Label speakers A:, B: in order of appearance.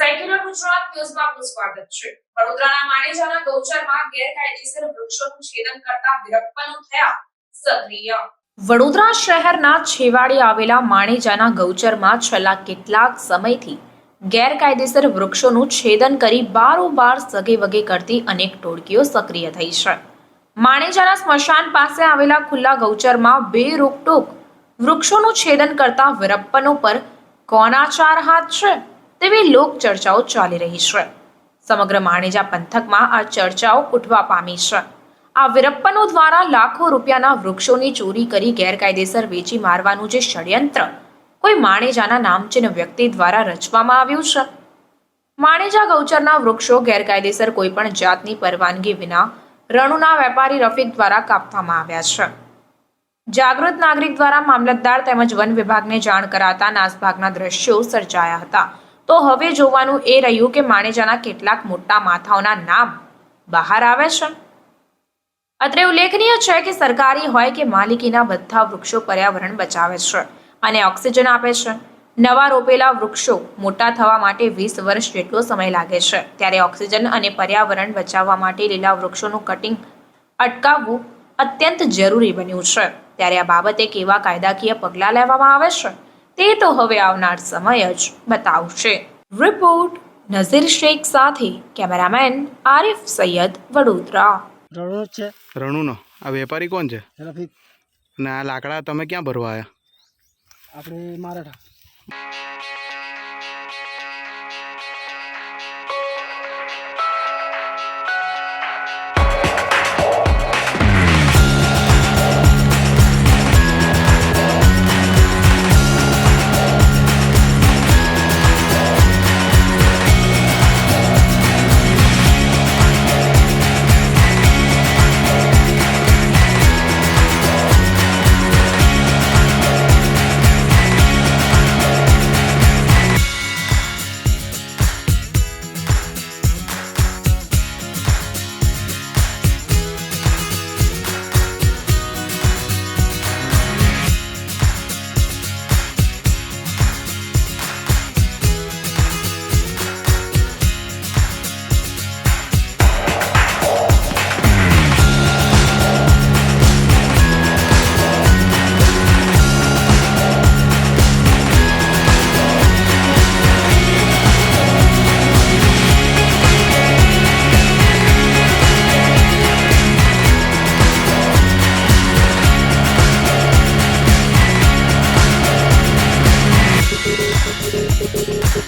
A: ન્યૂઝમાં આપનું સ્વાગત છે. વડોદરાના માણેજાના ગૌચરમાં ગેરકાયદેસર વૃક્ષોનું છેદન કરતા વિરપ્પનો થયા સક્રિય. વડોદરા શહેરના છેવાડે આવેલા માણેજાના ગૌચરમાં છેલ્લા કેટલાક સમયથી ગેરકાયદેસર વૃક્ષોનું છેદન કરી બારોબાર સગે વગે કરતી અનેક ટોળકીઓ સક્રિય થઈ છે. માણેજાના સ્મશાન પાસે આવેલા ખુલ્લા ગૌચરમાં બે રોકટોક વૃક્ષોનું છેદન કરતા વિરપ્પનો પર કોના ચાર હાથ છે? તેવી લોક ચર્ચાઓ ચાલી રહી છે. સમગ્ર માણેજા પંથકમાં આ ચર્ચાઓ ઉઠવા પામી છે. આ વિરપ્પનો દ્વારા લાખો રૂપિયાના વૃક્ષોની ચોરી કરી ગેરકાયદેસર વેચી મારવાનું જે ષડયંત્ર કોઈ માણેજાના નામચીન વ્યક્તિ દ્વારા રચવામાં આવ્યું છે. માણેજા ગૌચરના વૃક્ષો ગેરકાયદેસર કોઈપણ જાતની પરવાનગી વિના રણુના વેપારી રફીક દ્વારા કાપવામાં આવ્યા છે. જાગૃત નાગરિક દ્વારા મામલતદાર તેમજ વન વિભાગને જાણ કરાતા નાસભાગના દ્રશ્યો સર્જાયા હતા. તો હવે જોવાનું એ રહ્યું કે માણેજાના કેટલાક મોટા માથાઓના નામ બહાર આવે છે. અત્રે ઉલ્લેખનીય છે કે સરકારી હોય કે માલિકીના બધા વૃક્ષો પર્યાવરણ બચાવે છે અને ઓક્સિજન આપે છે. નવા રોપેલા વૃક્ષો મોટા થવા માટે વીસ વર્ષ જેટલો સમય લાગે છે. ત્યારે ઓક્સિજન અને પર્યાવરણ બચાવવા માટે લીલા વૃક્ષોનું કટિંગ અટકાવવું અત્યંત જરૂરી બન્યું છે. ત્યારે આ બાબતે કેવા કાયદાકીય પગલાં લેવામાં આવે છે? તે તો હવે આવનાર સમય જ બતાવશે. રિપોર્ટ નઝીર શેખ સાથે કેમેરામેન આરિફ સૈયદ વડોદરા.
B: રણુ છે?
C: રણુનો. આ વેપારી કોણ છે?
B: રફીક.
C: અને આ લાકડા તમે ક્યાં ભરવા આવ્યા
B: આપણે મારાઠા.